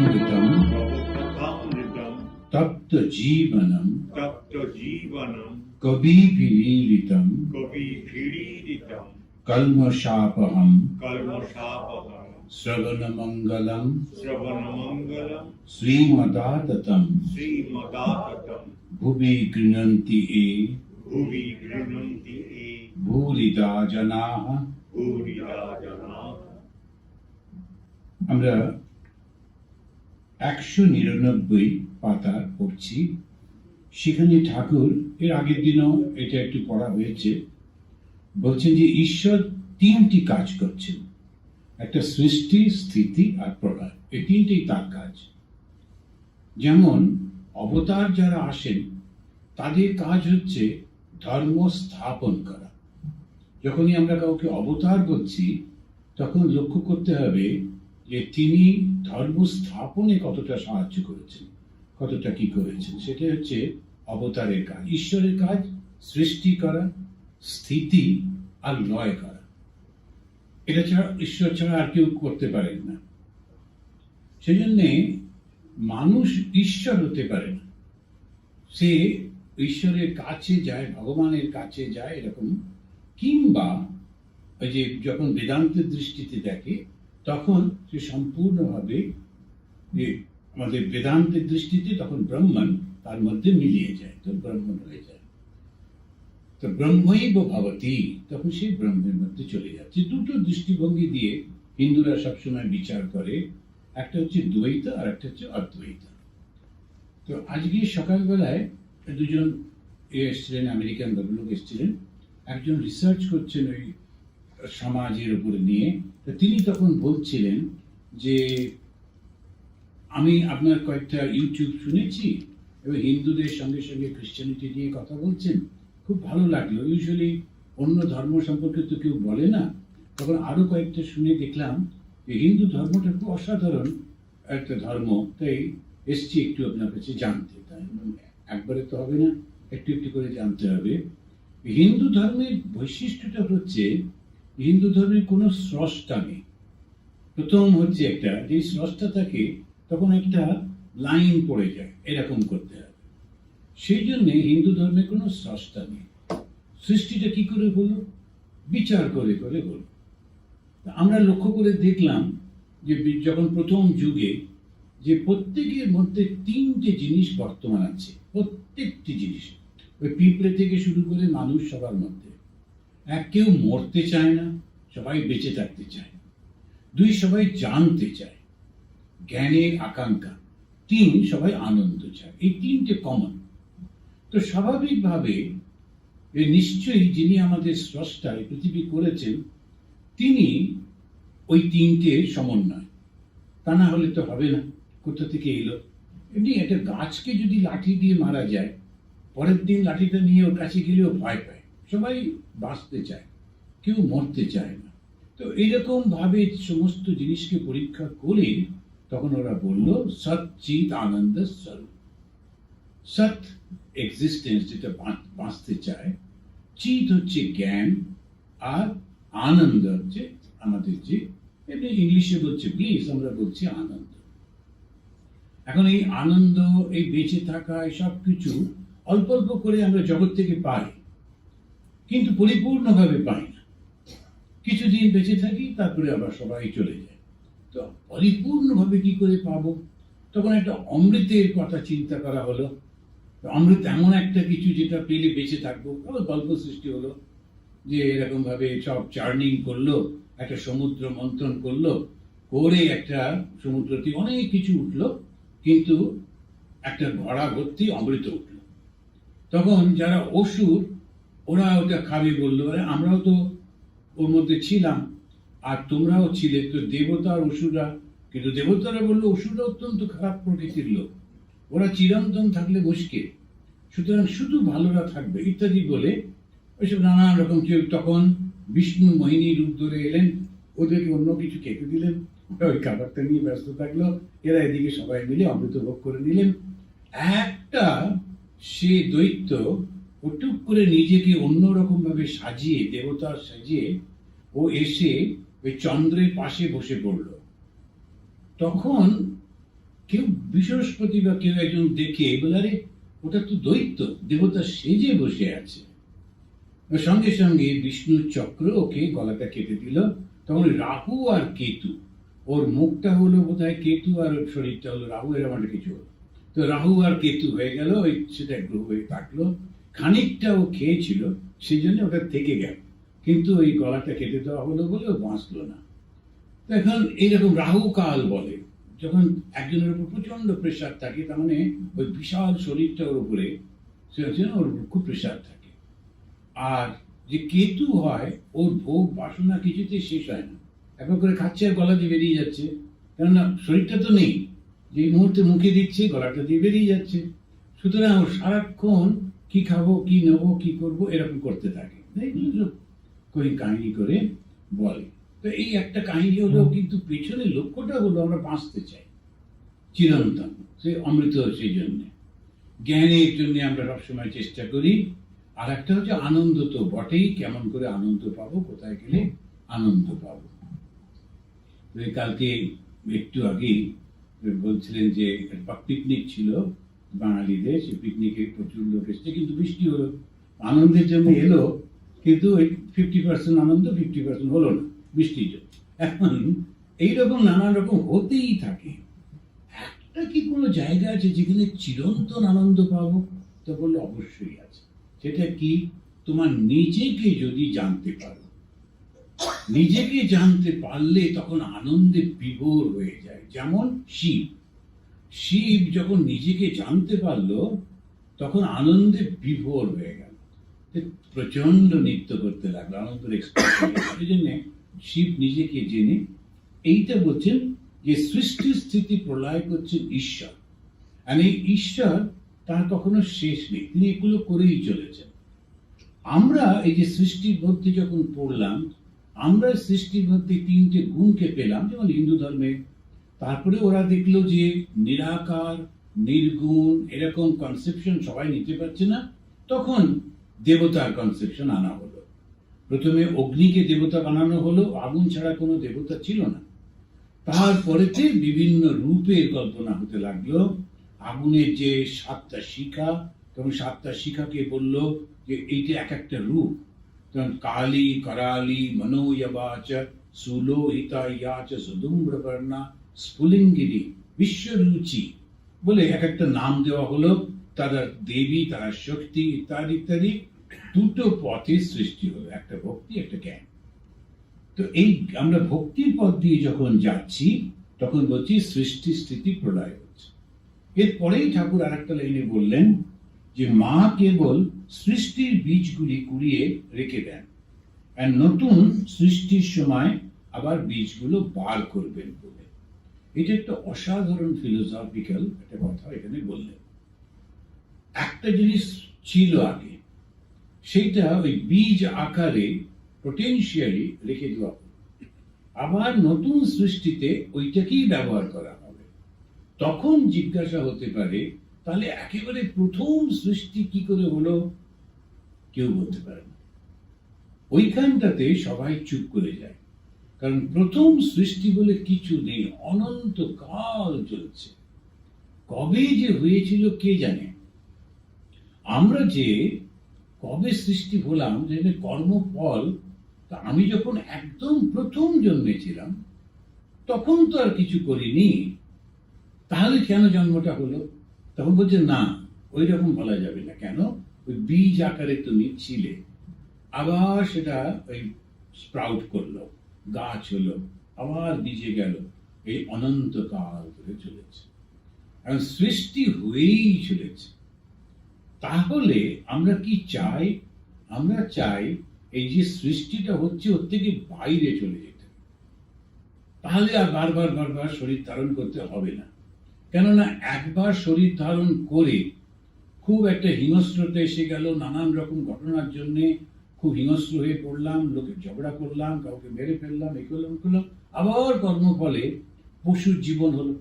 ভবকথামৃতম ভবকথামৃতম তপ্ত জীবনম তপ্ত জীবনম কবিভিলীলিতম কবিভিড়িতম কল্মষাপহম কর্মশাপহম শ্রবণমঙ্গলম শ্রবণমঙ্গলম শ্রীমদাততম শ্রীমদাততম ভুবি গৃণন্তি এ ভুবি গৃহন্তি এ ভূরিদা জনাঃ ভূরিদা জনাঃ আমরা একশো নিরানব্বই পাতা পড়ছি। সেখানে ঠাকুর, এর আগের দিনও এটা একটু পড়া হয়েছে, বলছেন যে ঈশ্বর তিনটি কাজ করছেন। একটা সৃষ্টি, স্থিতি আর প্রলয়, এই তিনটেই তার কাজ। যেমন অবতার যারা আসেন, তাদের কাজ হচ্ছে ধর্ম স্থাপন করা। যখনই আমরা কাউকে অবতার বলছি, তখন লক্ষ্য করতে হবে যে তিনি ধর্ম স্থাপনে কতটা সাহায্য করেছেন, কতটা কি করেছেন, সেটা হচ্ছে অবতারের কাজ, ঈশ্বরের কাজ, সৃষ্টি করা, স্থিতি আর লয় করা। এটা ছাড়া, ঈশ্বর ছাড়া আর কেউ করতে পারেন না। সেই জন্যে মানুষ ঈশ্বর হতে পারে না। সে ঈশ্বরের কাছে যায়, ভগবানের কাছে যায় এরকম, কিংবা ওই যে যখন বেদান্তের দৃষ্টিতে দেখে, তখন সে সম্পূর্ণভাবে যে আমাদের বেদান্তের দৃষ্টিতে তখন ব্রাহ্মণ তার মধ্যে মিলিয়ে যায়, তো ব্রহ্মণ হয়ে যায়। তো ব্রহ্মৈব ভবতি, তখন সে ব্রহ্মের মধ্যে চলে যাচ্ছে। দুটো দৃষ্টিভঙ্গি দিয়ে হিন্দুরা সবসময় বিচার করে, একটা হচ্ছে দ্বৈত আর একটা হচ্ছে অদ্বৈত। তো আজকে সকালবেলায় দুজন এ এসছিলেন, আমেরিকান ভদ্রলোক এসছিলেন। একজন রিসার্চ করছেন ওই সমাজের উপরে নিয়ে। তিনি তখন বলছিলেন যে আমি আপনার কয়েকটা ইউটিউব শুনেছি এবং হিন্দুদের সঙ্গে সঙ্গে খ্রিস্টানিটি নিয়ে কথা বলছেন। খুব ভালো লাগল। ইউজুয়ালি অন্য ধর্ম সম্পর্কে তো কেউ বলে না। তখন আরও কয়েকটা শুনে দেখলাম যে হিন্দু ধর্মটা খুব অসাধারণ একটা ধর্ম। তাই এসছি একটু আপনার কাছে জানতে। তাই একবারে তো হবে না, একটু একটু করে জানতে হবে। হিন্দু ধর্মের বৈশিষ্ট্যটা হচ্ছে হিন্দু ধর্মের কোনো স্রষ্টা নেই। প্রথম হচ্ছে একটা, যে স্রষ্টা থাকে, তখন একটা লাইন পড়ে যায়, এরকম করতে হবে। সেই জন্যে হিন্দু ধর্মে কোনো স্রষ্টা নেই। সৃষ্টিটা কি করে হলো? বিচার করে করে হলো। আমরা লক্ষ্য করে দেখলাম যে যখন প্রথম যুগে যে প্রত্যেকের মধ্যে তিনটে জিনিস বর্তমান আছে, প্রত্যেকটি জিনিস। ওই পিঁপড়ে থেকে শুরু করে মানুষ সবার মধ্যে। এক কেউ মরতে চায় না, সবাই বেঁচে থাকতে চায়। দুই সবাই জানতে চায়। জ্ঞানের আকাঙ্ক্ষা। তিন সবাই আনন্দ চায়। এই তিনটে কমন তো স্বাভাবিকভাবে নিশ্চয়ই যিনি আমাদের স্রষ্টা এই পৃথিবী করেছেন, তিনি ওই তিনটে সমন্বয়। তা না হলে তো হবে না। কোথা থেকে এলো? এমনি একটা গাছকে যদি লাঠি দিয়ে মারা যায়, পরের দিন লাঠিটা নিয়ে ওর কাছে গেলেও ভয় পায়। সবাই বাঁচতে চায়, কেউ মরতে চায় না। তো এইরকম ভাবে সমস্ত জিনিসকে পরীক্ষা করে তখন ওরা বলল সচ্চিত আনন্দ স্বরূপ। সৎ এক্সিস্টেন্স যেটা বাঁচতে চায় চিত হচ্ছে জ্ঞান আর আনন্দ হচ্ছে আমাদের যে, এমনি ইংলিশে বলছে প্লিজ আমরা বলছি আনন্দ। এখন এই আনন্দ, এই বেঁচে থাকা, এই সব কিছু অল্প অল্প করে আমরা জগৎ থেকে পাই, কিন্তু পরিপূর্ণভাবে পাই। কিছুদিন বেঁচে থাকি, তারপরে আবার সবাই চলে যায়। তো পরিপূর্ণভাবে কি করে পাবো? তখন একটা অমৃতের কথা চিন্তা করা হলো। অমৃত এমন একটা কিছু যেটা পেলে বেঁচে থাকব। আবার গল্প সৃষ্টি হলো যে এরকমভাবে সব চার্নিং করল, একটা সমুদ্র মন্থন করল, করে একটা সমুদ্রতে অনেক কিছু উঠল, কিন্তু একটা ঘোড়া ভর্তি অমৃত উঠল। তখন যারা অসুর, ওরা ওটা খাবে বলল আমরাও তো ওর মধ্যে ছিলাম। আর তোমরাও ছিলে, তো দেবতা আর অসুররা। কিন্তু দেবতারা বলল, অসুররা অত্যন্ত খারাপ প্রকৃতির লোক। ওরা চিরন্তন থাকলে মুশকিল সুতরাং শুধু ভালোরা থাকবে। ইত্যাদি বলে ওইসব নানান রকম কেউ তখন বিষ্ণু, মোহিনী, রূপ ধরে এলেন। ওদেরকে অন্য কিছু খেতে দিলেন। ওই খাবারটা নিয়ে ব্যস্ত থাকল। এরা এদিকে সবাই মিলে অমৃত ভোগ করে নিলেন। একটা সে দৈত্য টুক করে নিজেকে অন্যরকম ভাবে সাজিয়ে, দেবতা সাজিয়ে ও এসে ওই চন্দ্রের পাশে বসে পড়ল। তখন কেউ বৃহস্পতি বা কেউ একজন দেখে বলে ওটা তো দৈত্য, দেবতা সেজে বসে আছে। সঙ্গে সঙ্গে বিষ্ণুর চক্র ওকে গলাটা কেটে দিল। তখন রাহু আর কেতু, ওর মুখটা হলো বোধহয় কেতু আর ওর শরীরটা হলো রাহু এরকম একটা কিছু হলো তো রাহু আর কেতু হয়ে গেল, ওই সেটা গ্রহ হয়ে থাকল। খানিকটা ও খেয়েছিল সেই জন্য ওটা থেকে গেল। কিন্তু ওই গলাটা কেটে দেওয়া হলো বলে ও বাঁচলো না। তো এখন এইরকম রাহু কাল বলে, যখন একজনের উপর প্রচণ্ড প্রেশার থাকে, তার মানে ওই বিশাল শরীরটা ওর উপরে সে হচ্ছে ওর খুব প্রেশার থাকে। আর যে কেতু হয়, ওর ভোগ বাসনা কিছুতে শেষ হয় না। একবার করে খাচ্ছে আর গলা দিয়ে বেরিয়ে যাচ্ছে। কেননা শরীরটা তো নেই, যে মুহূর্তে মুখে দিচ্ছে, গলাটা দিয়ে বেরিয়ে যাচ্ছে। সুতরাং ও সারাক্ষণ কি খাব কি নেব কি করব এরকম করতে থাকে। কই কাহিনী করে বলে। তো এই একটা কাহিনী হলো কিন্তু পেছনে লক্ষ্যটা হলো আমরা বাঁচতে চাই চিরন্তন সে অমৃত সেই জন্যে। জ্ঞানের জন্য আমরা সবসময় চেষ্টা করি। আর একটা হচ্ছে আনন্দ তো বটেই কেমন করে আনন্দ পাবো কোথায় গেলে আনন্দ পাবো। কালকে একটু আগেই বলছিলেন যে পিকনিক ছিল। বাঙালিদের সে পিকনিকে প্রচুর লোক এসেছে, কিন্তু বৃষ্টি হলো। আনন্দের জন্য এলো, কিন্তু ফিফটি পার্সেন্ট আনন্দ ফিফটি পার্সেন্ট হলো না বৃষ্টির জন্য। এখন এইরকম নানান রকম হতেই থাকে। একটা কি কোনো জায়গা আছে যেখানে চিরন্তন আনন্দ পাবো? তো বলল, অবশ্যই আছে। সেটা কি? তোমার নিজেকে যদি জানতে পারো। নিজেকে জানতে পারলে তখন আনন্দে বিভোর হয়ে যায়। যেমন শিব। শিব যখন নিজেকে জানতে পারল, তখন আনন্দে বিভোর হয়ে গেল। প্রচণ্ড নৃত্য করতে লাগল, আনন্দের জন্য শিব নিজেকে জেনে এইটা বলছেন যে সৃষ্টি স্থিতি প্রলয় করছেন ঈশ্বর। এই ঈশ্বর তার কখনো শেষ নেই। তিনি এগুলো করেই চলেছেন। আমরা এই যে সৃষ্টির মধ্যে যখন পড়লাম, আমরা সৃষ্টির মধ্যে তিনটে গুণকে পেলাম, যেমন হিন্দু ধর্মে তারপরে ওরা দেখল যে নিরাকার, নির্গুণ, এরকম কনসেপশন সবাই নিতে পারছে না। তখন দেবতার কনসেপশন আনা হলো। প্রথমে অগ্নিকে দেবতা বানানো হলো, আগুন ছাড়া কোনো দেবতা ছিল না। তারপরেতে বিভিন্ন রূপের কল্পনা হতে লাগল। আগুনের যে সাতটা শিখা তখন সাতটা শিখাকে বলল যে এইটা এক একটা রূপ। তখন কালী, করালি, মনোয়বাচ সুলোহিতা ইয়াচ সুদুম্রবর্ণা স্ফুলিঙ্গিরি বিশ্বরুচি বলে এক একটা নাম দেওয়া হলো। তারা দেবী, তারা শক্তি, ইত্যাদি ইত্যাদি দুটো পথের সৃষ্টি হলো, একটা ভক্তি, একটা জ্ঞান। তো এই আমরা ভক্তির পথ দিয়ে যখন যাচ্ছি, তখন বলছি সৃষ্টি, স্থিতি, প্রলয় হচ্ছে। এরপরেই ঠাকুর আর একটা লাইনে বললেন যে মা কেবল সৃষ্টির বীজগুলি কুড়িয়ে রেখে দেন, আর নতুন সৃষ্টির সময় আবার বীজগুলো বার করবেন বলে। এটা একটা অসাধারণ ফিলোসফিক্যাল একটা কথা এখানে বললেন। একটা জিনিস ছিল আগে, সেইটা ওই বীজ আকারে পোটেনশিয়ালি রেখে দেওয়া হলো। আবার নতুন সৃষ্টিতে ওইটাকেই ব্যবহার করা হবে। তখন জিজ্ঞাসা হতে পারে, তাহলে একেবারে প্রথম সৃষ্টি কি করে হলো? কেউ বলতে পারে না। ওইখানটাতে সবাই চুপ করে যায়। কারণ প্রথম সৃষ্টি বলে কিছু নেই অনন্ত কাল চলছে। কবে যে হয়েছিল কে জানে? আমরা যে কবে সৃষ্টি হলাম যেখানে কর্মফল, তা আমি যখন একদম প্রথম জন্মেছিলাম, তখন তো আর কিছু করিনি। তাহলে কেন জন্মটা হলো? তখন বলছে, না, ওই রকম বলা যাবে না। কেন? ওই বীজ আকারে তুমি ছিলে আবার সেটা ওই স্প্রাউট করল। গাছ হলো, আবার বীজে গেল, এই অনন্তকাল ধরে চলেছে। এখন সৃষ্টি হয়েই চলেছে। তাহলে আমরা কি চাই? আমরা চাই এই যে সৃষ্টিটা হচ্ছে, ওর থেকে বাইরে চলে যেতে। তাহলে আর বারবার বারবার শরীর ধারণ করতে হবে না। কেননা একবার শরীর ধারণ করে খুব একটা হিংস্রতা এসে গেল, নানান রকম ঘটনার জন্য খুব হিংস্র হয়ে পড়লাম লোকে ঝগড়া করলাম, কাউকে মেরে ফেললাম এই করলাম করলাম। আবার কর্মফলে পশুর জীবন হলো।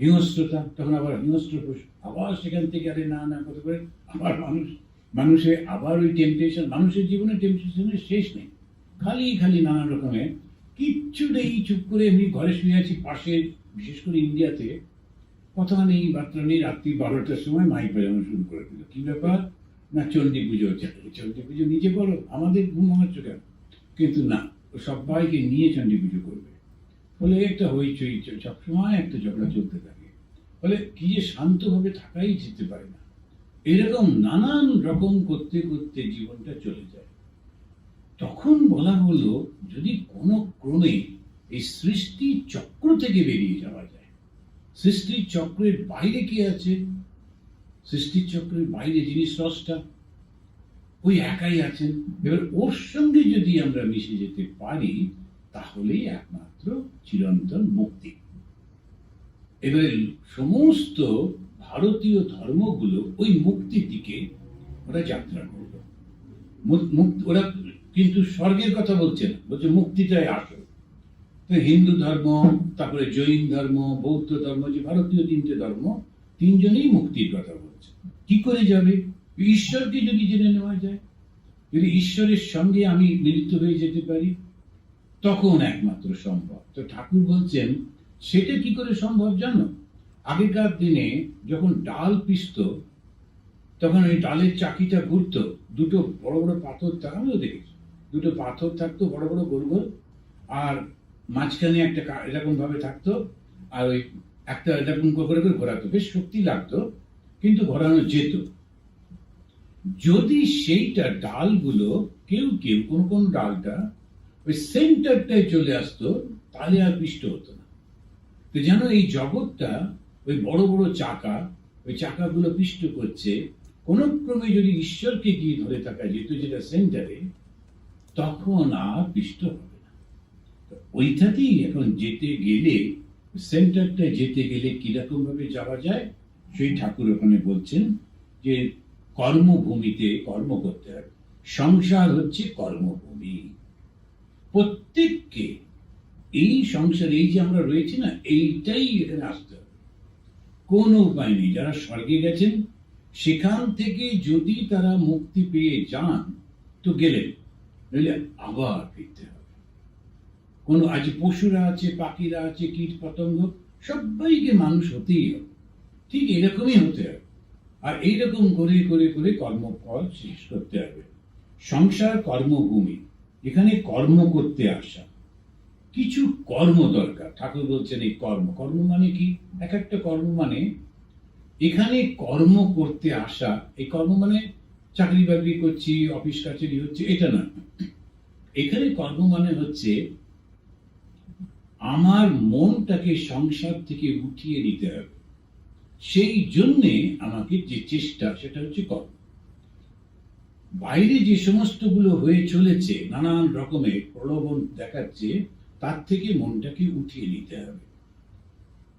হিংস্রতা, তখন আবার হিংস্র পশু। আবার সেখান থেকে আরে না না কত করে আবার মানুষ, মানুষে আবার ওই টেম্পটেশন মানুষের জীবনে টেম্পটেশনের শেষ নেই। খালি খালি নানান রকমের কিচ্ছু নেই, চুপ করে এমনি ঘরে শুয়ে আছি পাশে, বিশেষ করে ইন্ডিয়াতে। কথা নেই, বার্তা নেই, রাত্রি বারোটার সময় মাইক বাজানো শুরু করে দিল। কি ব্যাপার? না চণ্ডী পুজো হচ্ছে। চণ্ডী পুজো নিজে করো, আমাদের ঘুম ভাঙাচ্ছ কেন? কিন্তু না, সবাইকে নিয়ে চণ্ডী পুজো করবে। ফলে একটা হইচই সবসময় একটা ঝগড়া চলতে থাকে। ফলে কি যে শান্তভাবে থাকাই যেতে পারে না। এরকম নানান রকম করতে করতে জীবনটা চলে যায়। তখন বলা হলো, যদি কোনো ক্রমে এই সৃষ্টি চক্র থেকে বেরিয়ে যাওয়া যায় সৃষ্টির চক্রের বাইরে কি আছে? সৃষ্টির চক্রের বাইরে যিনি স্রষ্টা ওই একাই আছেন। এবার ওর সঙ্গে যদি আমরা মিশে যেতে পারি, তাহলেই একমাত্র চিরন্তন মুক্তি। এবারে সমস্ত ভারতীয় ধর্মগুলো ওই মুক্তির দিকে ওরা যাত্রা মুক্ত, ওরা কিন্তু স্বর্গের কথা বলছে না, বলছে মুক্তিটাই আসল। তো হিন্দু ধর্ম, তারপরে জৈন ধর্ম, বৌদ্ধ ধর্ম, যে ভারতীয় তিনটে ধর্ম, তিনজনেই মুক্তির কথা কি করে যাবে? ঈশ্বরকে যদি জেনে নেওয়া যায়, যদি ঈশ্বরের সঙ্গে আমি মিলিত হয়ে যেতে পারি, তখন একমাত্র সম্ভব। তো ঠাকুর বলছেন, সেটা কি করে সম্ভব জানো? আগেকার দিনে যখন ডাল পিসত তখন ওই ডালের চাকিটা ঘুরতো, দুটো বড় বড় পাথর আমিও দেখেছি, দুটো পাথর থাকতো, বড় বড় গোল গোল, আর মাঝখানে একটা এরকম ভাবে থাকতো, আর ওই একটা এরকম করে করে ঘোরাতো, বেশ শক্তি লাগতো। কিন্তু ঘোরানো যেত। যদি সেইটা ডালগুলো কেউ কেউ, কোন কোন ডালটা ওই সেন্টারটায় চলে আসতো, তাহলে আর পিষ্ট হতো না। তো যেন এই জগৎটা ওই বড় বড় চাকা, ওই চাকাগুলো পিষ্ট করছে, কোন ক্রমে যদি ঈশ্বরকে গিয়ে ধরে থাকা যেত যেটা সেন্টারে, তখন আর পিষ্ট হবে না। ওইটাতেই এখন যেতে গেলে সেন্টারটা যেতে গেলে কীরকম ভাবে যাওয়া যায়? সেই ঠাকুর ওখানে বলছেন যে কর্মভূমিতে কর্ম করতে হবে সংসার হচ্ছে কর্মভূমি। প্রত্যেককে এই সংসার, এই যে আমরা রয়েছি না, এইটাই এখানে আসতে হবে। কোনো উপায় নেই। যারা স্বর্গে গেছেন, সেখান থেকে যদি তারা মুক্তি পেয়ে যান, তো গেলেন। নইলে আবার ফিরতে হবে। কোনো আজ পশুরা আছে, পাখিরা আছে কীট পতঙ্গ সবাইকে মানুষ হতেই হবে। ঠিক এরকমই হতে হবে। আর এইরকম করে করে করে কর্মফল শেষ করতে হবে। সংসার, কর্মভূমি, এখানে কর্ম করতে আসা। কিছু কর্ম দরকার। ঠাকুর বলছেন এই কর্ম। কর্ম মানে কি? এক একটা কর্ম মানে এখানে কর্ম করতে আসা। এই কর্ম মানে চাকরি বাকরি করছি, অফিস কাছারি হচ্ছে, এটা না এখানে কর্ম মানে হচ্ছে আমার মনটাকে সংসার থেকে উঠিয়ে নিতে হবে। সেই জন্যে আমাকে যে চেষ্টা, সেটা হচ্ছে কর্ম। বাইরে যে সমস্তগুলো হয়ে চলেছে, নানান রকমের প্রলোভন দেখাচ্ছে, তার থেকে মনটাকে উঠিয়ে নিতে হবে।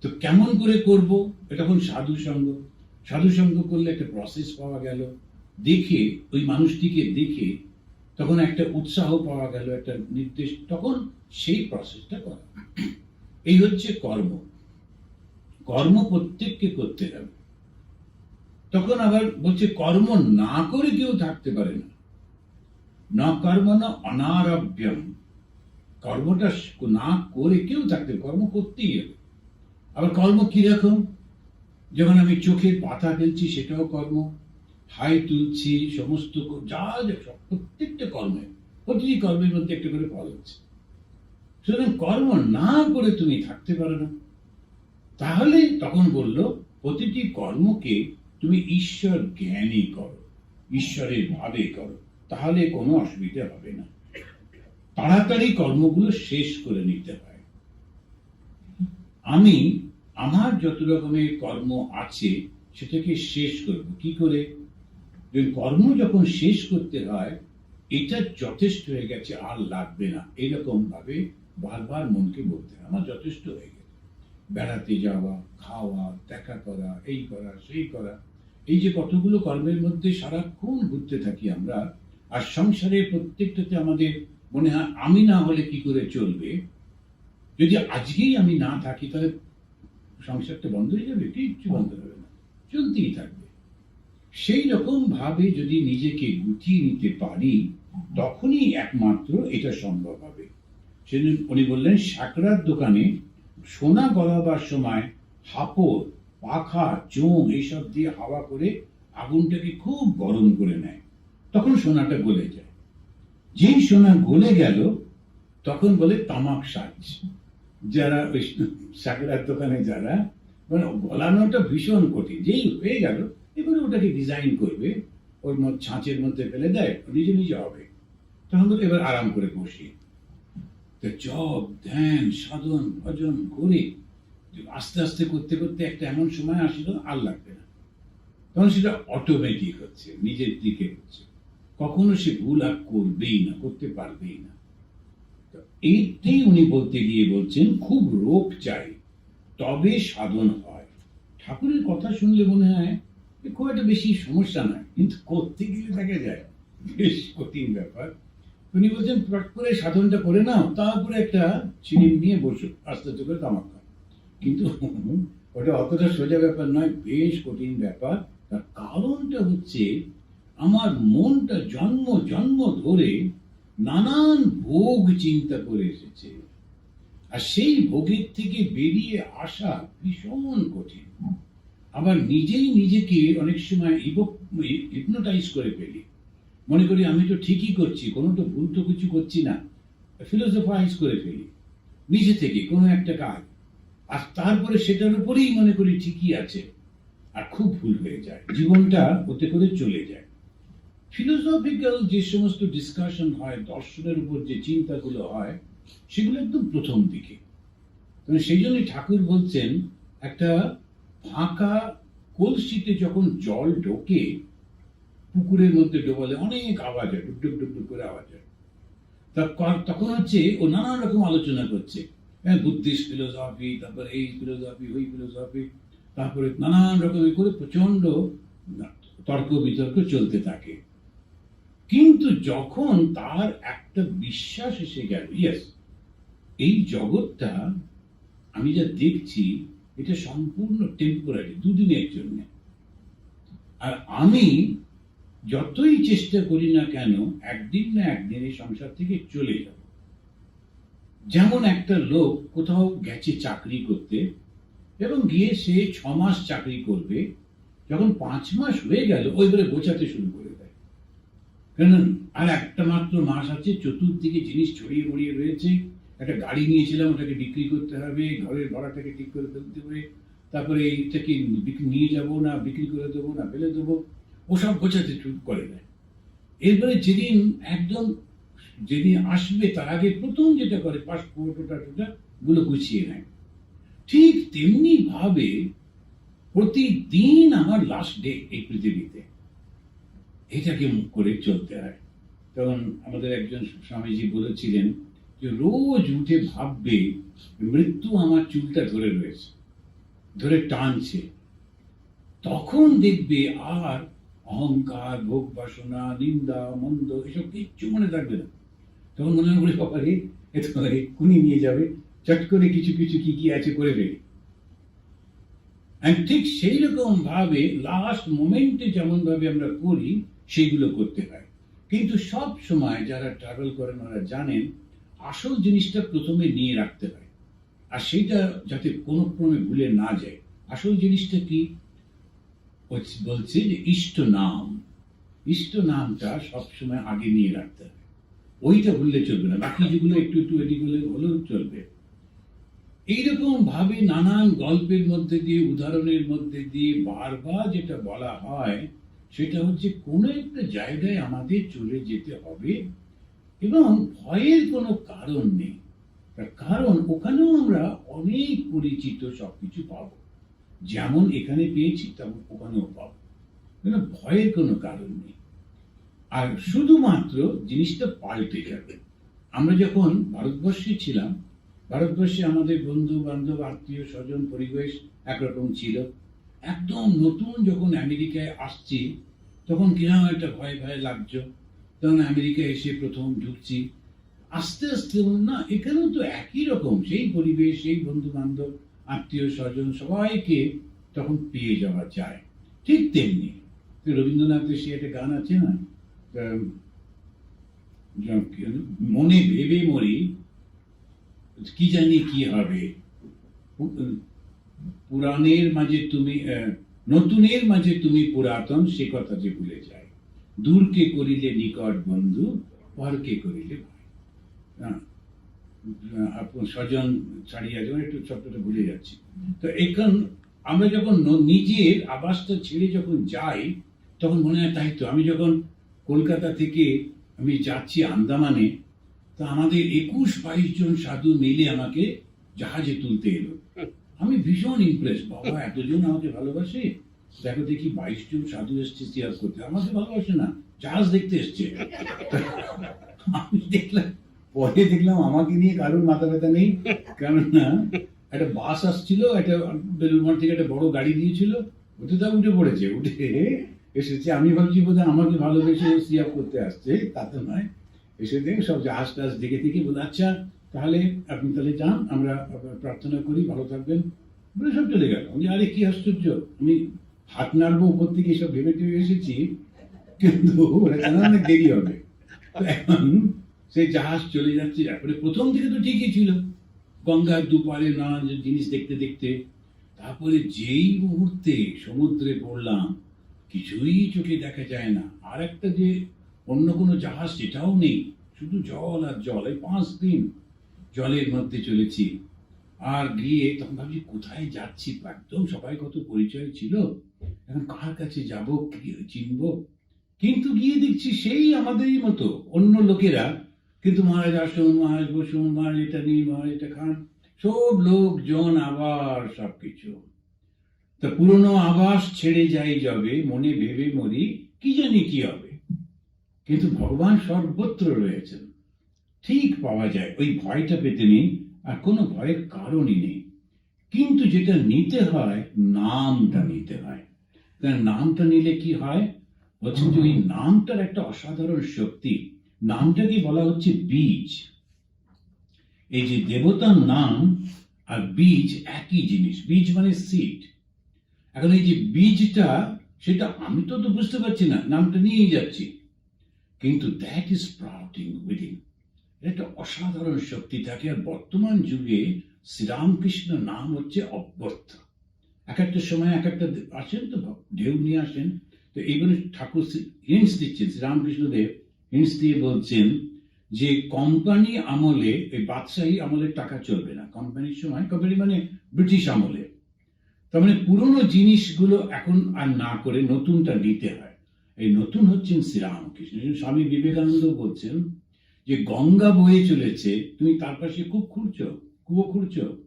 তো কেমন করে করব? এটা এখন সাধু সঙ্গ? সাধু সঙ্গ করলে একটা প্রসেস পাওয়া গেল। দেখে, ওই মানুষটিকে দেখে তখন একটা উৎসাহ পাওয়া গেল, একটা নির্দেশ, তখন সেই প্রসেসটা করা। এই হচ্ছে কর্ম। কর্ম প্রত্যেককে করতে হবে। তখন আবার বলছে, কর্ম না করে কেউ থাকতে পারে না। না কর্ম, না অনারভ্যম কর্মটা না করে কেউ থাকতে কর্ম করতেই হবে। আবার কর্ম কীরকম? যখন আমি চোখের পাতা ফেলছি, সেটাও কর্ম। হাই তুলছি, সমস্ত যা যা প্রত্যেকটা কর্মে, প্রতিটি কর্মের মধ্যে একটা করে ফল হচ্ছে। সুতরাং কর্ম না করে তুমি থাকতে পারো না। তাহলে তখন বলল, প্রতিটি কর্মকে তুমি ঈশ্বর জ্ঞানই করো, ঈশ্বরের ভাবে করো, তাহলে কোনো অসুবিধা হবে না। তাড়াতাড়ি কর্মগুলো শেষ করে নিতে হয়। আমি আমার যত রকমের কর্ম আছে সেটাকে শেষ করব। কি করে? কর্ম যখন শেষ করতে হয়, এটা যথেষ্ট হয়ে গেছে, আর লাগবে না। এরকম ভাবে বারবার মনকে বলতে হয়। আমার যথেষ্ট হয়ে গেছে। বেড়াতে যাওয়া, খাওয়া, দেখা করা, এই করা, সেই করা। এই যে কতগুলো কর্মের মধ্যে সারাক্ষণ ঘুরতে থাকি আমরা, আর সংসারের প্রত্যেকটাতে আমাদের মনে হয় আমি না হলে কি করে চলবে? যদি আজকেই আমি না থাকি, তাহলে সংসারটা বন্ধ হয়ে যাবে? কিচ্ছু বন্ধ হবে না। চলতেই থাকবে। সেই রকম ভাবে যদি নিজেকে গুটিয়ে নিতে পারি, তখনই একমাত্র এটা সম্ভব হবে। সেদিন উনি বললেন সাকরার দোকানে সোনা গলাবার সময় হাপড়, পাখা চোং এইসব দিয়ে হাওয়া করে আগুনটাকে খুব গরম করে নেয়। তখন সোনাটা গলে যায়। যেই সোনা গলে গেল, তখন বলে তামাক সাজ। যারা ওই সাকরার দোকানে যারা মানে গলানোটা ভীষণ কঠিন। যেই হয়ে গেল, এবারে ওটাকে ডিজাইন করবে, ওর মধ্যে ছাঁচের মধ্যে ফেলে দেয়, নিজে নিজে হবে। তখন এবার আরাম করে বসি। তো জব ধ্যান, সাধন, ভজন করে আস্তে আস্তে করতে করতে একটা এমন সময় আসলো, আর লাগবে না। তখন সেটা অটোমেটিক হচ্ছে, নিজের দিকে হচ্ছে। কখনো সে ভুল আর করবেই না, করতে পারবেই না। এইটাই উনি বলতে গিয়ে বলছেন, খুব রোগ চাই, তবে সাধন হয়। ঠাকুরের কথা শুনলে মনে হয় খুব একটা বেশি সমস্যা নয়, কিন্তু করতে গেলে দেখা যায়, বেশ কঠিন ব্যাপার। উনি বলছেন পট করে সাধনটা করে নাও, তারপরে একটা চিনি নিয়ে বসো। আস্তে আস্তে করে তামাক খাও কিন্তু ওটা অতটা সোজা ব্যাপার নয়, বেশ কঠিন ব্যাপার। তার কারণটা হচ্ছে, আমার মনটা জন্ম জন্ম ধরে নানান ভোগ চিন্তা করে এসেছে। আর সেই ভোগের থেকে বেরিয়ে আসা ভীষণ কঠিন। আবার নিজেই নিজেকে অনেক সময় হিপনোটাইজ করে ফেলি। মনে করি আমি তো ঠিকই করছি কোনো তো ভুল তো কিছু করছি না। ফিলোসফাইজ করে ফেলি। নিজে থেকে কোনো একটা কাজ। আর তারপরে সেটার উপরেই মনে করি ঠিকই আছে। আর খুব ভুল হয়ে যায়। জীবনটা ওতে করে চলে যায়। ফিলোসফিক্যাল যে সমস্ত ডিসকাশন হয়, দর্শনের উপর যে চিন্তাগুলো হয়, সেগুলো একদম প্রথম দিকে। মানে সেই জন্যই ঠাকুর বলছেন, একটা ফাঁকা কলসিতে যখন জল ঢোকে পুকুরের মধ্যে ডোবালে অনেক আওয়াজ হয় ডুক ডুক ডুক ডুক করে আওয়াজ হয়। তখন হচ্ছে ও নানান রকম আলোচনা করছে। হ্যাঁ বুদ্ধিস্ট ফিলোসফি, তারপরে এই ফিলোসফি, ওই ফিলোসফি, তারপরে নানান রকমের করে প্রচণ্ড তর্ক বিতর্ক চলতে থাকে। কিন্তু যখন তার একটা বিশ্বাস এসে গেল ইয়েস এই জগৎটা আমি যা দেখছি, এটা সম্পূর্ণ টেম্পোরারি দুদিনের জন্য। আর আমি যতই চেষ্টা করি না কেন, একদিন না একদিন এই সংসার থেকে চলে যাব। যেমন একটা লোক কোথাও গেছে চাকরি করতে এবং গিয়ে সে ছ মাস চাকরি করবে, যখন পাঁচ মাস হয়ে গেল ওই বলে গোছাতে শুরু করে দেয়। কেন আর একটা মাত্র মাস আছে, চতুর্দিকে জিনিস ছড়িয়ে পড়িয়ে রয়েছে। একটা গাড়ি নিয়েছিলাম, ওটাকে বিক্রি করতে হবে, ঘরের ভাড়াটাকে ঠিক করে ফেলতে হবে, তারপরে এইটাকে নিয়ে যাব না, বিক্রি করে দেবো না, ফেলে দেবো। ওসব গোছাতে শুরু করে দেয়। এরপরে যেদিন একদম যেদিন আসবে, তার আগে প্রথম যেটা করে পাসপোর্ট ওটা টোটা গুলো গুছিয়ে নেয়। ঠিক তেমনি ভাবে প্রতিদিন আমার লাস্ট ডে এই পৃথিবীতে। এটাকে মুখ করে চলতে হয়। তখন আমাদের একজন স্বামীজি বলেছিলেন যে, রোজ উঠে ভাববে মৃত্যু আমার চুলটা ধরে রয়েছে, ধরে টানছে। তখন দেখবে আর অহংকার, ভোগ বাসনা, নিন্দা, মন্দ, এসব কিচ্ছু মনে থাকবে না। তখন মনে হবে বাবা রে এ তো এক্ষুনি নিয়ে যাবে। চট করে কিছু কিছু কি কি আছে করে And ঠিক সেই রকম ভাবে লাস্ট মোমেন্টে যেমন ভাবে আমরা করি, সেইগুলো করতে হয়। কিন্তু সব সময় যারা ট্রাভেল করেন, ওরা জানেন, আসল জিনিসটা প্রথমে নিয়ে রাখতে হয়। আর সেটা যাতে কোনো ক্রমে ভুলে না যায়। আসল জিনিসটা কি? বলছে যে ইষ্ট নাম। ইষ্ট নামটা সবসময় আগে নিয়ে রাখতে হবে। ওইটা ভুললে চলবে না। বাকি যেগুলো একটু একটু এদিক হলে হলেও চলবে। এইরকম ভাবে নানান গল্পের মধ্যে দিয়ে, উদাহরণের মধ্যে দিয়ে বারবার যেটা বলা হয়, সেটা হচ্ছে কোনো একটা জায়গায় আমাদের চলে যেতে হবে এবং ভয়ের কোনো কারণ নেই। কারণ ওখানেও আমরা অনেক পরিচিত সবকিছু পাবো। যেমন এখানে পেয়েছি, তেমন ওখানেও পাব। কিন্তু ভয়ের কোনো কারণ নেই। আর শুধুমাত্র জিনিসটা পাল্টে যাবে। আমরা যখন ভারতবর্ষে ছিলাম, ভারতবর্ষে আমাদের বন্ধু বান্ধব আত্মীয়, স্বজন, পরিবেশ একরকম ছিল। একদম নতুন যখন আমেরিকায় আসছি, তখন কীরকম একটা ভয় ভয় লাগছো। তখন আমেরিকায় এসে প্রথম ঢুকছি। আস্তে আস্তে না, এখানেও তো একই রকম। সেই পরিবেশ, সেই বন্ধু বান্ধব আত্মীয় স্বজন সবাইকে তখন পেয়ে যাওয়া যায় ঠিক তেমনি রবীন্দ্রনাথের সে একটা গান আছে না? মনে ভেবে মরি, কি জানি কি হবে পুরাণের মাঝে তুমি নতুনের মাঝে তুমি পুরাতন, সে কথা যে ভুলে যায় দূরকে করিলে নিকট বন্ধু, পরকে করিলে। আপন স্বজন ছাড়িয়া যাওয়া একটু শব্দটা ভুলে যাচ্ছি। তো এখন আমরা যখন নিজের আবাসটা ছেড়ে যখন যাই, তখন মনে হয় তাই তো, আমি যখন কলকাতা থেকে আমি যাচ্ছি আন্দামানে, তো আমাদের একুশ বাইশ জন সাধু মিলে আমাকে জাহাজে তুলতে এলো। আমি ভীষণ ইমপ্রেস বাবা, এতজন আমাকে ভালোবাসে? দেখো দেখি বাইশ জন সাধু এসছে শেয়ার করতে। আমাকে ভালোবাসে না, জাহাজ দেখতে এসছে। আমি দেখলাম পরে দেখলাম আমাকে নিয়ে কারোর মাথা ব্যথা নেই। কেননা একটা বাস আসছিল, একটা বেলুরমঠ থেকে একটা বড় গাড়ি দিয়েছিল। ওতে তা উঠে পড়েছে, উঠে এসেছে। আমি ভাবছি বোধহয় আমাকে ভালোবেসে সিয়াপ করতে আসছে তা তো নয়। এসে দেখে সব জাহাজ টাহাজ দেখে দেখে বলে আচ্ছা তাহলে আপনি তাহলে যান, আমরা প্রার্থনা করি, ভালো থাকবেন। বলে সব চলে গেল। আমি আরে, কি আশ্চর্য! আমি হাত নাড়বো, উপর থেকে এসব ভেবে টেবে এসেছি, কিন্তু ওরা অনেক দেরি হবে। এখন সেই জাহাজ চলে যাচ্ছে। তারপরে প্রথম দিকে তো ঠিকই ছিল। গঙ্গার দুপারে নানান জিনিস দেখতে দেখতে। তারপরে যেই মুহূর্তে সমুদ্রে পড়লাম, কিছুই চোখে দেখা যায় না। আর একটা যে অন্য কোনো জাহাজ সেটাও নেই। শুধু জল আর জল, এই পাঁচ দিন জলের মধ্যে চলেছি। আর গিয়ে তখন ভাবছি, কোথায় যাচ্ছি? একদম সবাই কত পরিচয় ছিল। এখন কার কাছে যাব, কি চিনব? কিন্তু গিয়ে দেখছি সেই আমাদেরই মতো অন্য লোকেরা কিন্তু মহারাজ আসুন, মহারাজ বসুন, মহারাজ এটা নিন, মহারাজ এটা খান। সব লোকজন আবার সবকিছু। তা পুরনো আবাস ছেড়ে যাই যাবে, মনে ভেবে মরি, কি জানি কি হবে? কিন্তু ভগবান সর্বত্র রয়েছেন। ঠিক পাওয়া যায়, ওই ভয়টা পেতে নেই, আর কোনো ভয়ের কারণই নেই। কিন্তু যেটা নিতে হয়, নামটা নিতে হয়। কারণ নামটা নিলে কি হয়? বলছেন যে ওই নামটার একটা অসাধারণ শক্তি নামটাকে বলা হচ্ছে বীজ? এই যে দেবতার নাম আর বীজ একই জিনিস। বীজ মানে সিড এখন এই যে বীজটা, সেটা আমি তো তো বুঝতে পারছি না, নামটা নিয়েই যাচ্ছি। কিন্তু দ্যাট ইজ স্প্রাউটিং উইদিন একটা অসাধারণ শক্তি থাকে আর বর্তমান যুগে শ্রীরামকৃষ্ণ নাম হচ্ছে অব্যর্থ। এক একটা সময় এক একটা আসেন তো ঢেউ নিয়ে আসেন। তো এইগুলো ঠাকুর হিন্টস দিচ্ছেন শ্রীরামকৃষ্ণ হিন্টস দিয়ে বলছেন যে কোম্পানি আমলে, এই বাদশাহী আমলের টাকা চলবে না। কোম্পানির সময়, কোম্পানি মানে ব্রিটিশ আমলে। তার মানে পুরনো জিনিসগুলো এখন আর না করে নতুনটা নিতে হয়। এই নতুন হচ্ছেন শ্রীরামকৃষ্ণ। স্বামী বিবেকানন্দ বলছেন যে, গঙ্গা বয়ে চলেছে, তুমি তার পাশে খুব খুঁড়ছো কুয়ো খুঁড়ছো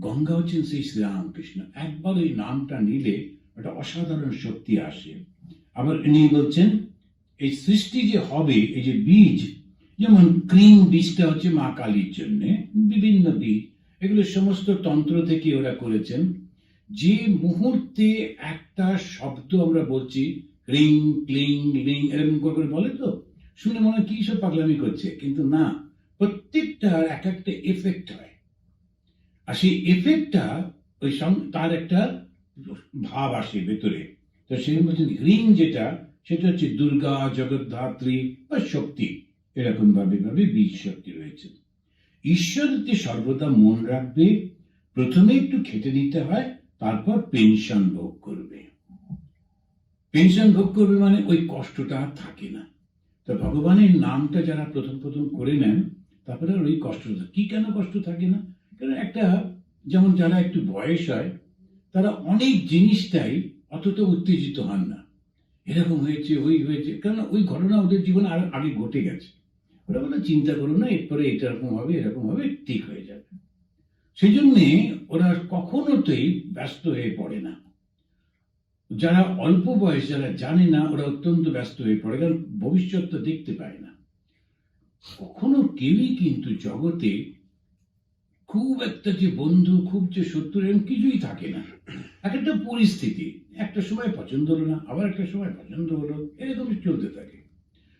গঙ্গা হচ্ছেন সেই শ্রীরামকৃষ্ণ। একবার ওই নামটা নিলে একটা অসাধারণ শক্তি আসে। আবার ইনি বলছেন এই সৃষ্টি যে হবে, এই যে বীজ, যেমন ক্রিম বীজটা হচ্ছে মা কালীর জন্য, বিভিন্ন বীজ, এগুলো সমস্ত তন্ত্র থেকে ওরা করেছেন। যে মুহূর্তে একটা শব্দ আমরা বলছি, রিং, ক্লিং, লিং, এরকম করে করে বলে তো? শুনে মনে হয় কি সব পাগলামি করছে, কিন্তু না প্রত্যেকটার এক একটা এফেক্ট হয়। আর সেই এফেক্টটা ওই তার একটা ভাব আসে ভেতরে। তো সেই বলছেন রিং যেটা সেটা হচ্ছে দুর্গা, জগদ্ধাত্রী বা শক্তি। এরকম ভাবে ভাবে বীজ শক্তি রয়েছে। ঈশ্বরতে সর্বদা মন রাখবে, প্রথমে একটু খেটে নিতে হয়, তারপর পেনশন ভোগ করবে। পেনশন ভোগ করবে মানে ওই কষ্টটা আর থাকে না। তো ভগবানের নামটা যারা প্রথম প্রথম করে নেন, তারপরে ওই কষ্ট কি কেন কষ্ট থাকে না? কারণ একটা, যেমন যারা একটু বয়স হয়, তারা অনেক জিনিসটাই অতটা উত্তেজিত হন না। এরকম হয়েছে, ওই হয়েছে। কারণ ওই ঘটনা ওদের জীবনে আর আগে ঘটে গেছে। ওরা বলে চিন্তা করো না, এরপরে এটা এরকম হবে এরকম হবে, ঠিক হয়ে যাবে। সেই জন্যে ওরা কখনোতেই ব্যস্ত হয়ে পড়ে না। যারা অল্প বয়স, যারা জানে না, ওরা অত্যন্ত ব্যস্ত হয়ে পড়ে, কারণ ভবিষ্যৎ দেখতে পায় না। কখনো কেউই কিন্তু জগতে খুব একটা যে বন্ধু, খুব যে শত্রু, এরকম কিছুই থাকে না। এক একটা পরিস্থিতি। একটা সময় পছন্দ হলো না, আবার একটা সময় পছন্দ হলো, এরকম চলতে থাকে।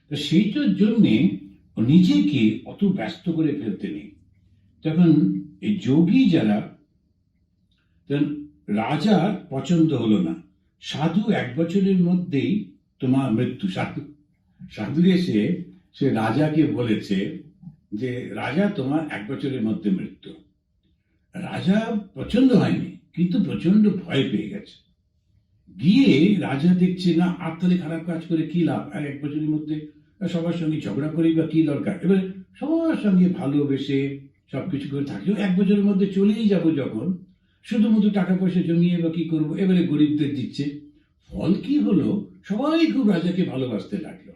তো সেইটার জন্যে নিজেকে অত ব্যস্ত করে ফেলতে নেই। তখন এই যোগী যারা রাজার পছন্দ হলো না। সাধু এক বছরের মধ্যেই তোমার মৃত্যু। সাধু সাধু এসে সে রাজাকে বলেছে যে, রাজা, তোমার এক বছরের মধ্যে মৃত্যু। রাজা পছন্দ হয়নি, কিন্তু প্রচণ্ড ভয় পেয়ে গেছে। গিয়ে রাজা দেখছে না আর তাহলে খারাপ কাজ করে কি লাভ? আর এক বছরের মধ্যে সবার সঙ্গে ঝগড়া করেই বা কি দরকার? এবার সবার সঙ্গে ভালোবেসে সবকিছু করে থাকলেও এক বছরের মধ্যে চলেই যাব যখন, শুধুমাত্র টাকা পয়সা জমিয়ে বা কি করব, এবারে গরিবদের দিচ্ছে। ফল কি হলো? সবাই খুব রাজাকে ভালোবাসতে লাগল।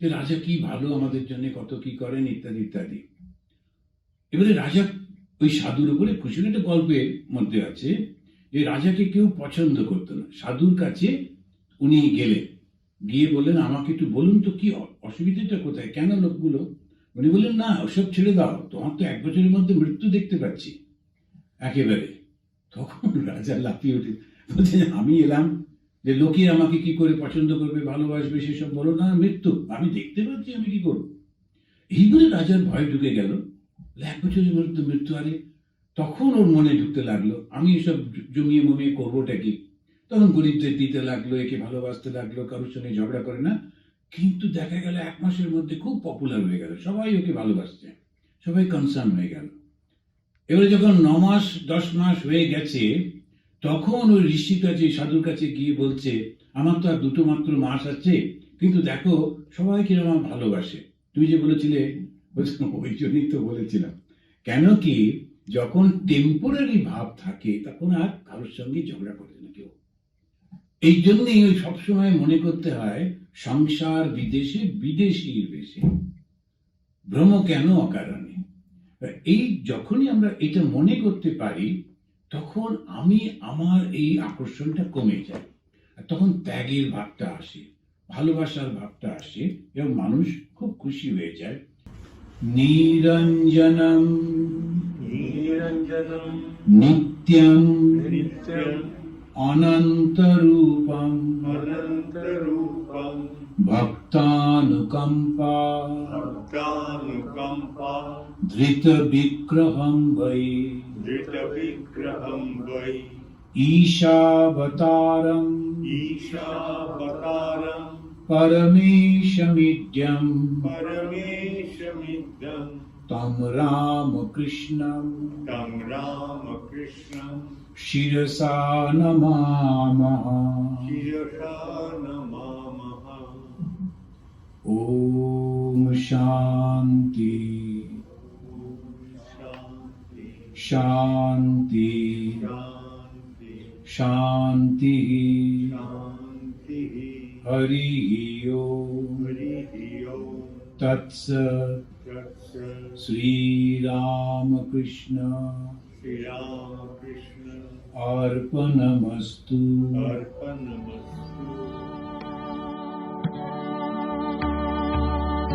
যে রাজা কি ভালো আমাদের জন্য, কত কি করেন, ইত্যাদি ইত্যাদি। এবারে রাজা ওই সাধুর উপরে খুশি একটা গল্পের মধ্যে আছে। যে রাজাকে কেউ পছন্দ করতো না। সাধুর কাছে উনি গেলেন। গিয়ে বললেন, আমাকে একটু বলুন তো কি অসুবিধাটা কোথায়? কেন লোকগুলো? উনি বললেন, না, ওসব ছেড়ে দাও। তোমার তো এক বছরের মধ্যে মৃত্যু দেখতে পাচ্ছি। একেবারে তখন রাজা লাফিয়ে উঠে, বলছে, আমি এলাম যে লোকে আমাকে কি করে পছন্দ করবে, ভালোবাসবে, সেসব বলো না, মৃত্যু। আমি দেখতে পাচ্ছি আমি কি করব। এই রাজার ভয় ঢুকে গেল। এক বছরের মধ্যে মৃত্যু? আরে তখন ওর মনে ঢুকতে লাগল আমি এসব জমিয়ে মমিয়ে করবোটা কি? তখন গরিবদের দিতে লাগল একে ভালোবাসতে লাগল কারোর সঙ্গে ঝগড়া করে না। কিন্তু দেখা গেল এক মাসের মধ্যে খুব পপুলার হয়ে গেল সবাই ওকে ভালোবাসছে সবাই কনসার্ন হয়ে গেল। এবারে যখন ন মাস দশ মাস হয়ে গেছে তখন ওই ঋষির কাছে সাধুর কাছে গিয়ে বলছে আমার তো আর দুটো মাত্র মাস আছে কিন্তু দেখো সবাই কীরকম আমার ভালোবাসে। তুমি যে বলেছিলে বলছে, ওই জন্যই তো বলেছিলাম। কেন কি যখন টেম্পোরারি ভাব থাকে, তখন আর কারোর সঙ্গে ঝগড়া করে না কেউ। এই জন্যই ওই সবসময় মনে করতে হয়, সংসার বিদেশে, বিদেশির বেশি। ভ্রম কেন অকারণে? এই যখনই আমরা এটা মনে করতে পারি, তখন আমি আমার এই আকর্ষণটা কমে যায়। আর তখন ত্যাগের ভাবটা আসে, ভালোবাসার ভাবটা আসে, এবং মানুষ খুব খুশি হয়ে যায়। নিরঞ্জনম নিরঞ্জনম নিত্যম নিত্যম অনন্তরূপম অনন্তরূপম ভক্তানুকম্পা ভক্তানুকম্পা ধৃত বিগ্রহম বৈ ধৃতবিগ্রহম कम राम तं रामकृष्णं तं रामकृष्णं शिरसा नमामः शिरसा नमामः शांति शांति शान्ति। शान्तिः। हरि ओ तत्स श्री राम कृष्ण श्री राम कृष्ण अर्पणमस्तु। अर्पणमस्तु।